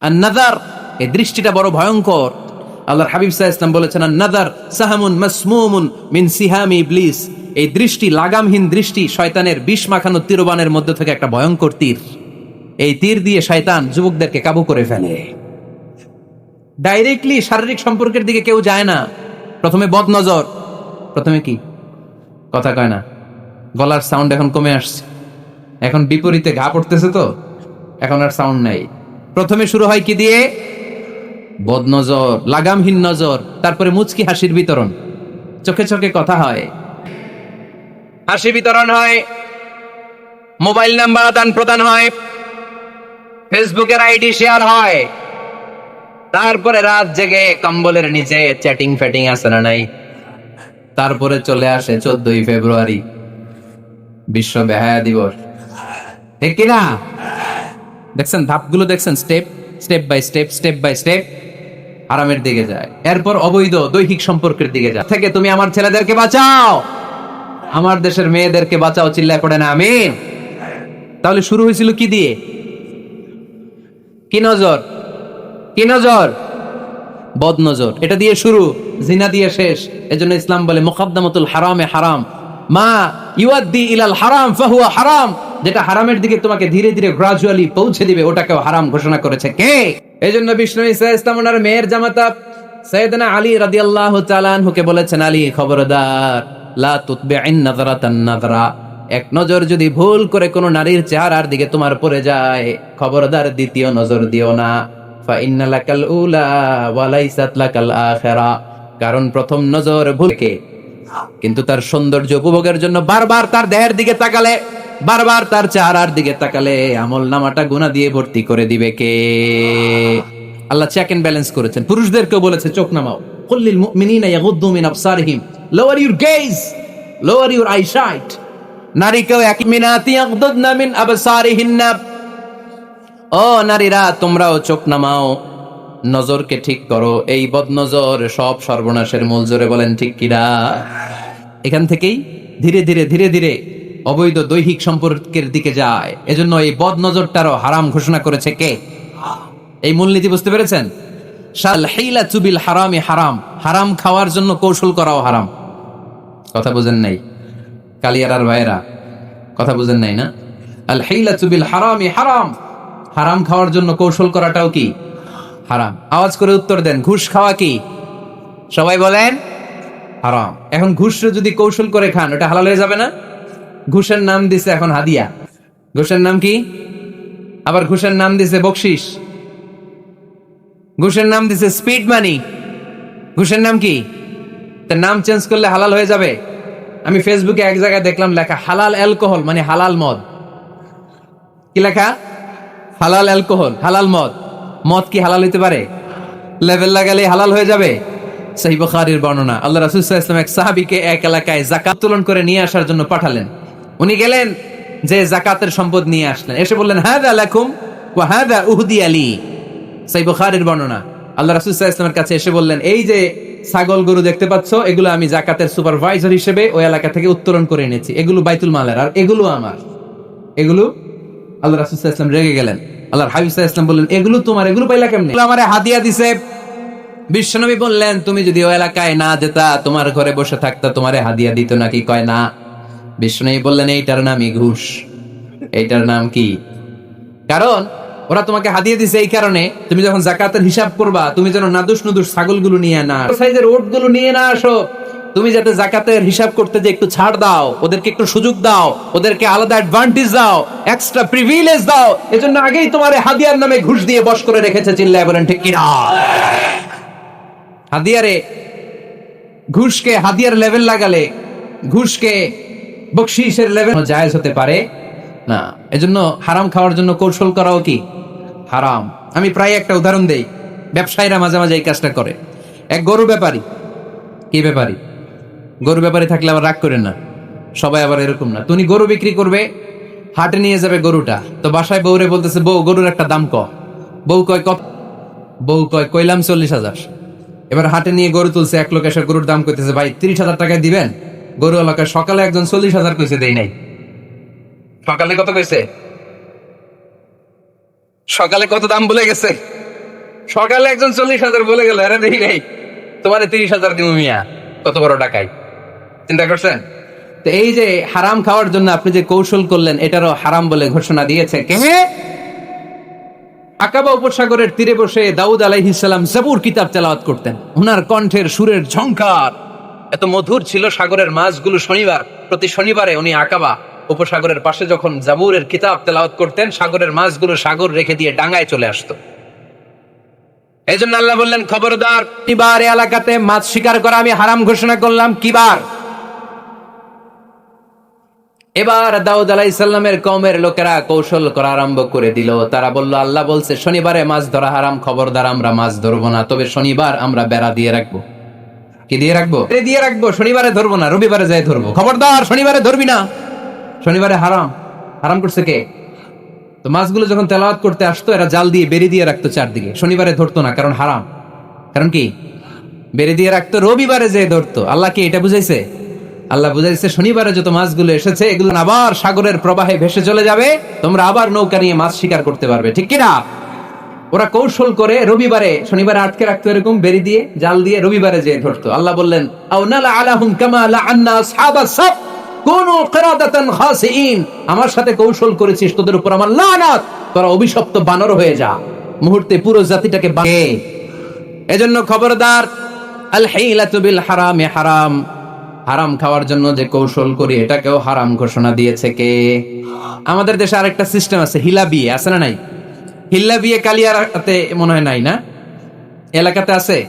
আর another এই দৃষ্টিটা বড় ভয়ঙ্কর। আল্লাহর হাবিব সাহা ইসলাম বলেছেন আর নাদার সাহামুন মাসমুমুন মিন সিহামি ইবলিস। এই দৃষ্টি, লাগামহীন দৃষ্টি শয়তানের বিষ মাখানো তীরবানের মধ্যে থেকে একটা ভয়ঙ্কর তীর। এই তীর দিয়ে শয়তান যুবকদেরকে কাবু করে ফেলে। ডাইরেক্টলি শারীরিক সম্পর্কের দিকে কেউ যায় না। প্রথমে বদনজর, প্রথমে কি? কথা কয় না। গলার সাউন্ড এখন কমে আসছে। এখন বিপরীতে ঘা পড়তেছে তো, এখন আর সাউন্ড নাই। প্রথমে শুরু হয় কি দিয়ে? বদনজর, লাগামহীন নজর, তারপরে মুচকি হাসির বিতরণ। চোখে চোখে কথা হয়। হাসি বিতরণ হয়। মোবাইল নাম্বার আদান প্রদান হয়। ফেসবুকের আইডি শেয়ার হয়। তারপরে রাত জেগে কম্বলের নিচে চ্যাটিং ফ্যাটিং আছে না নাই? তারপরে চলে আসে চোদ্দই ফেব্রুয়ারি। বিশ্ব বেহায়া দিবস। ঠিক কিনা দেখছেন, ধাপগুলো দেখছেন step step by step step by step আরামের দিকে যায়। এরপর অবৈধ দৈহিক সম্পর্কের দিকে যায়। থেকে তুমি আমার ছেলেদেরকে বাঁচাও! আমার দেশের মেয়েদেরকে বাঁচাও চিল্লায় পড়ে না, আমিন। তাহলে শুরু হয়েছিল কি দিয়ে? কি নজর? কি নজর? বদ নজর এটা দিয়ে শুরু। জিনা দিয়ে শেষ। এজন্য ইসলাম বলে, মুকদ্দামাতুল হারামে হারাম। মা ইউয়াদ্দি ইলাল হারাম, ফাহুয়া হারাম। যেটা হারামের দিকে তোমাকে ধীরে ধীরে গ্রাজুয়ালি পৌঁছে দিবে, ওটাকেও হারাম ঘোষণা করেছে কে? এজন্য বিষ্ণু ইসা ইসলাম মেয়ের জামাতা সৈয়দনা আলী রাদিয়াল্লাহু তাআলা আনহুকে বলেছেন, আলী, খবরদার এক নজর যদি ভুল করে কোনো নারীর চেহারার দিকে তোমার পড়ে যায়, খবরদার দ্বিতীয় নজর দিও না। কারণ প্রথম নজর ভুলকে কিন্তু তার সৌন্দর্য উপভোগের জন্য বারবার তার দেহের দিকে তাকালে বারবার তার চেহারার দিকে তাকালে আমল নামাটা গুণা দিয়ে ভর্তি করে দিবে কে? আল্লাহ চেক এন্ড ব্যালেন্স করেছেন। পুরুষদেরকেও বলেছে, চোখ নামাও। কুল্লিল মুমিনিনা ইয়াগুদ্দু মিন আবসারিহিম। Lower your gaze lower your eyesight নারীকেও এক মিনাতি ইয়াগুদ্দুনা মিন আবসারিহিন্না। ও নারীরা, তোমরাও চোখ নামাও। নজরকে ঠিক করো। এই বদনজর সব সর্বনাশের মূল জোরে বলেন, ঠিক কিরা এখান থেকেই ধীরে ধীরে ধীরে ধীরে অবৈধ দৈহিক সম্পর্কের দিকে যায়। এজন্য এই বদ নজরটারও হারাম ঘোষণা করেছে কে? এই মূলনীতি বুঝতে পেরেছেন? শাল হেইলা চুবিল হারামি হারাম। হারাম খাওয়ার জন্য কৌশল করাও হারাম। কথা বুঝেন নাই? কালিয়ারার ভাইয়েরা, কথা বুঝেন নাই না? আল হেইলা চুবিল হারামি হারাম। হারাম খাওয়ার জন্য কৌশল করাটাও কি? হারাম। আওয়াজ করে উত্তর দেন, ঘুষ খাওয়া কি? সবাই বলেন, হারাম। এখন ঘুষ যদি কৌশল করে খান, ওটা হালাল হয়ে যাবে না? ঘুষের নাম দিছে এখন হাদিয়া। ঘুষের নাম কি? আবার ঘুষের নাম দিছে বকশিস। ঘুষের নাম দিছে স্পিড মানি। ঘুষের নাম কি? তার নাম চেঞ্জ করলে হালাল হয়ে যাবে। আমি ফেসবুকে এক জায়গায় দেখলাম লেখা, হালাল অ্যালকোহল মানে হালাল মদ। কি লেখা? হালাল অ্যালকোহল, হালাল মদ। মদ কি হালাল হইতে পারে? লেভেল লাগালে হালাল হয়ে যাবে। সেই বুখারীর বর্ণনা। আল্লাহ রাসূল ওয়াসাল্লাম এক সাহাবীকে এক এলাকায় যাকাত উত্তোলন করে নিয়ে আসার জন্য পাঠালেন। উনি গেলেন যে যাকাতের সম্পদ নিয়ে আসলেন। এসে বললেন, হাদা লাকুম ওয়া হাদা উহদি আলী সেই বুখারীর বর্ণনা। আল্লাহ রাসূল ওয়াসাল্লামের কাছে এসে বললেন, এই যে ছাগল গরু দেখতে পাচ্ছ, এগুলো আমি জাকাতের সুপারভাইজার হিসেবে ওই এলাকা থেকে উত্তোলন করে এনেছি। এগুলো বাইতুল মালের, আর এগুলো আমার। এগুলো আল্লাহ রাসূল ওয়াসাল্লাম রেগে গেলেন। আল্লাহর হাবিব আলাইহি বললেন, এগুলো তোমার, এগুলো পাইলা কেমনে? আমারে হাদিয়া দিছে। বিশ্বনবী বললেন, তুমি যদি ওই এলাকায় না যেতা, তোমার ঘরে বসে থাকতা, তোমারে হাদিয়া দিত নাকি? কয় না। বিশ্বনবী বললেন, এইটার নামই ঘুষ। এইটার নাম কি? কারণ ওরা তোমাকে হাদিয়ে দিছে এই কারণে, তুমি যখন জাকাতের হিসাব করবা, তুমি যেন নাদুস নুদুস ছাগলগুলো নিয়ে না সাইজের ওটগুলো নিয়ে না আসো। তুমি যাতে জাকাতের হিসাব করতে যে একটু ছাড় দাও, ওদেরকে একটু সুযোগ দাও, ওদেরকে আলাদা অ্যাডভান্টেজ দাও এক্সট্রা প্রিভিলেজ দাও, এজন্য আগেই তোমার হাদিয়ার নামে ঘুষ দিয়ে বশ করে রেখেছে, চিল্লায় বলেন, ঠিক কিনা? হাদিয়ারে ঘুষকে হাদিয়ার লেভেল লাগালে, ঘুষকে বকশিসের লেভেল জায়েজ হতে পারে? না। এজন্য হারাম খাওয়ার জন্য কৌশল করাও কি? হারাম। আমি প্রায় একটা উদাহরণ দেই। ব্যবসায়ীরা মাঝে মাঝে এই কাজটা করে। এক গরু ব্যাপারী। কি ব্যাপারী? গরু ব্যাপারী থাকলে আবার রাগ করেন না। সবাই আবার এরকম না। তুমি গরু বিক্রি করবে, হাটে নিয়ে যাবে গরুটা। তো বাসায় বউরে বলতেছে, বউ, গরুর একটা দাম ক। বউ কয়, কত? বউ কয়, কইলাম চল্লিশ হাজার। এবার হাটে নিয়ে গরু তুলছে, এক লোক এসে গরুর দাম কইতেছে, ভাই, তিরিশ হাজার টাকায় দিবেন? গরু এলাকায় সকালে একজন চল্লিশ হাজার কইছে, দেই নাই। সকালে কত কইছে? সকালে কত দাম বলে গেছে? সকালে একজন চল্লিশ হাজার বলে গেল, আরে দেখি নেই। তোমার তিরিশ হাজার দিব মিয়া, কত বড় টাকাই চিন্তা করছেন? তো এই যে হারাম খাওয়ার জন্য আপনি যে কৌশল করলেন, এটারও হারাম বলে ঘোষণা দিয়েছে কে? আকাবা উপসাগরের তীরে বসে দাউদ আলাইহিসাল্লাম জাবুর কিতাব তেলাওয়াত করতেন। ওনার কণ্ঠের সুরের ঝংকার। এত মধুর ছিল সাগরের মাছগুলো শনিবার। প্রতি শনিবারে উনি আকাবা উপসাগরের পাশে যখন জাবুরের কিতাব তেলাওয়াত করতেন, সাগরের মাছগুলো সাগর রেখে দিয়ে ডাঙায় চলে আসতো। এই জন্য আল্লাহ বললেন, খবরদার এই এলাকাতে মাছ শিকার করা আমি হারাম ঘোষণা করলাম কিবার এবার দাউদ আলাইসাল্লামের কমের লোকেরা কৌশল করা আরম্ভ করে দিল। তারা বলল, আল্লাহ বলছে, শনিবারে মাছ ধরা হারাম, খবরদার, আমরা মাছ ধরবো না, তবে শনিবার আমরা বেড়া দিয়ে রাখব। কি দিয়ে রাখব? দিয়ে রাখব, শনিবারে ধরবো না, রবিবারে যাই ধরবো। খবরদার, শনিবারে ধরবি না। শনিবারে হারাম। হারাম করছে কে? তো মাছগুলো যখন তেলাওয়াত করতে আসতো, এরা জাল দিয়ে বেরি দিয়ে রাখতো চারদিকে। শনিবারে ধরতো না, কারণ হারাম। কারণ কি? বেরি দিয়ে রাখতো, রবিবারে যে ধরতো। আল্লাহ কি এটা বুঝাইছে? আল্লাহ বুঝাইছে, শনিবারে যত মাছগুলো এসেছে, এগুলো আবার সাগরের প্রবাহে ভেসে চলে যাবে। তোমরা আবার নৌকা নিয়ে মাছ শিকার করতে পারবে। ঠিক কিনা? ওরা কৌশল করে রবিবারে, শনিবারে আটকে রাখতো এরকম, বেরি দিয়ে, জাল দিয়ে রবিবারে যে ধরতো। আল্লাহ বললেন আলাহুম কামা আমার সাথে কৌশল করেছিস, তোদের উপর আমার লানাত। তোরা অভিশপ্ত বানর হয়ে যা। মুহূর্তে পুরো জাতিটাকে বাঁকে এজন্য খবরদার, আল বিল হারামে হারাম। হারাম খাওয়ার জন্য যে কৌশল করি, এটাকেও হারাম ঘোষণা দিয়েছে কে? আমাদের দেশে আরেকটা সিস্টেম আছে হিলা বিয়ে আছে না নাই? হিল্লা বিয়ে কালিয়ারাতে মনে হয় নাই না? এলাকাতে আছে?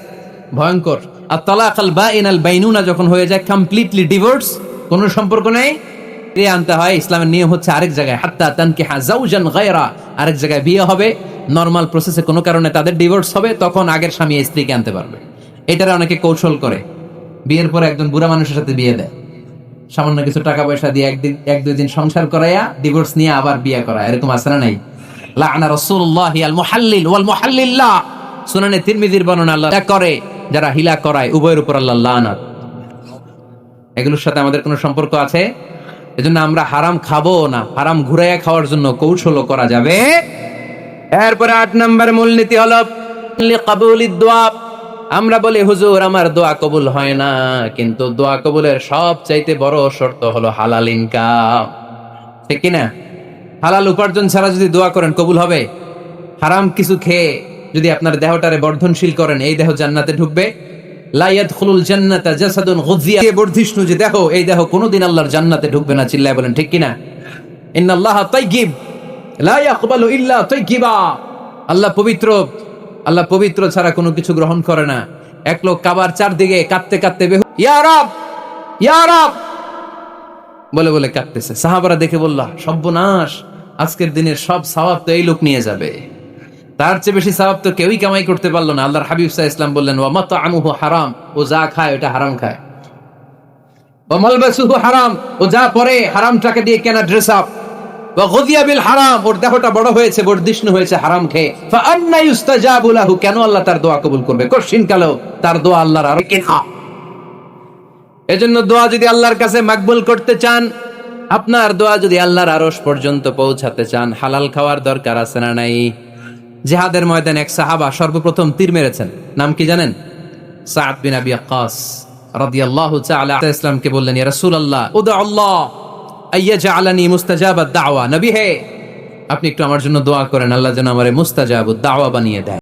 ভয়ঙ্কর। আর তালাক আল বা ইনাল বাইনুনা যখন হয়ে যায় কমপ্লিটলি ডিভোর্স কোনো সম্পর্ক নেই? এ আনতে হয়, ইসলামের নিয়ম হচ্ছে আরেক জায়গায়, হাত্তা তানকে গায়রা, আরেক জায়গায় বিয়ে হবে নর্মাল প্রসেসে কোনো কারণে তাদের ডিভোর্স হবে, তখন আগের স্বামী স্ত্রীকে আনতে পারবে। এটারা অনেকে কৌশল করে। বিয়ের পরে একজন বুড়া মানুষের সাথে বিয়ে দেয়। সামান্য কিছু টাকা পয়সা দিয়ে একদিন এক দুই দিন সংসার করাইয়া ডিভোর্স নিয়ে আবার বিয়ে করা এরকম আছে না নাই? রাসূলুল্লাহ আল ওয়াল সুনানে তিরমিজির বর্ণনা আল্লাহ করে, যারা হিলা করায়, উভয়ের উপর আল্লাহ লানাত। এগুলোর সাথে আমাদের কোনো সম্পর্ক আছে? এজন্য আমরা হারাম খাব না, হারাম ঘুরাইয়া খাওয়ার জন্য করা যাবে। এরপরে আট নম্বর মূলনীতি হলো কাবুলিদ দোয়া। আমরা বলি, হুজুর, আমার দোয়া কবুল হয় না, কিন্তু দোয়া কবুলের সব চাইতে বড় শর্ত হলো হালাল ইনকাম ঠিক কিনা? হালাল উপার্জন ছাড়া যদি দোয়া করেন, কবুল হবে। হারাম কিছু খেয়ে যদি আপনার দেহটারে বর্ধনশীল করেন, এই দেহ জান্নাতে ঢুকবে। লাইয়াত বর্ধিষ্ণু যে এই আল্লাহর জান্নাতে ঢুকবে না বলেন, ঠিক আল্লাহ পবিত্র আল্লাহ পবিত্র ছাড়া কোনো কিছু গ্রহণ করে না। কাবার চারদিকে কাঁদতে কাঁদতে বলে বলে কাঁদতেছে। সাহাবারা দেখে বলল সর্বনাশ। আজকের দিনের সব সওয়াব তো এই লোক নিয়ে যাবে। তার চেয়ে বেশি সওয়াব তো কেউই কামাই করতে পারল না। আল্লাহর হাবিব ইসলাম বললেন ওয়া মাতআমুহু হারাম, ও যা খায় ওটা হারাম খায়। ও আল্লাহ আর এজন্য দোয়া যদি আল্লাহর কাছে মাকবুল করতে চান আপনার দোয়া যদি আল্লাহর আরশ পর্যন্ত পৌঁছাতে চান, হালাল খাওয়ার দরকার আছে না নাই? জিহাদের ময়দান এক সাহাবা সর্বপ্রথম তীর মেরেছেন। নাম কি জানেন? সাদ বিন আবি আক্কাস রাদিয়াল্লাহু তাআলা ইসলামকে বললেন, ইয়া রাসূলুল্লাহ উদা আল্লাহ আইয়াজআলানি মুস্তাজাবাদ দাওয়া। নবী হে, আপনি একটু আমার জন্য দোয়া করেন, আল্লাহ যেন আমারে মুস্তাজাবুদ দাওয়া বানিয়ে দেয়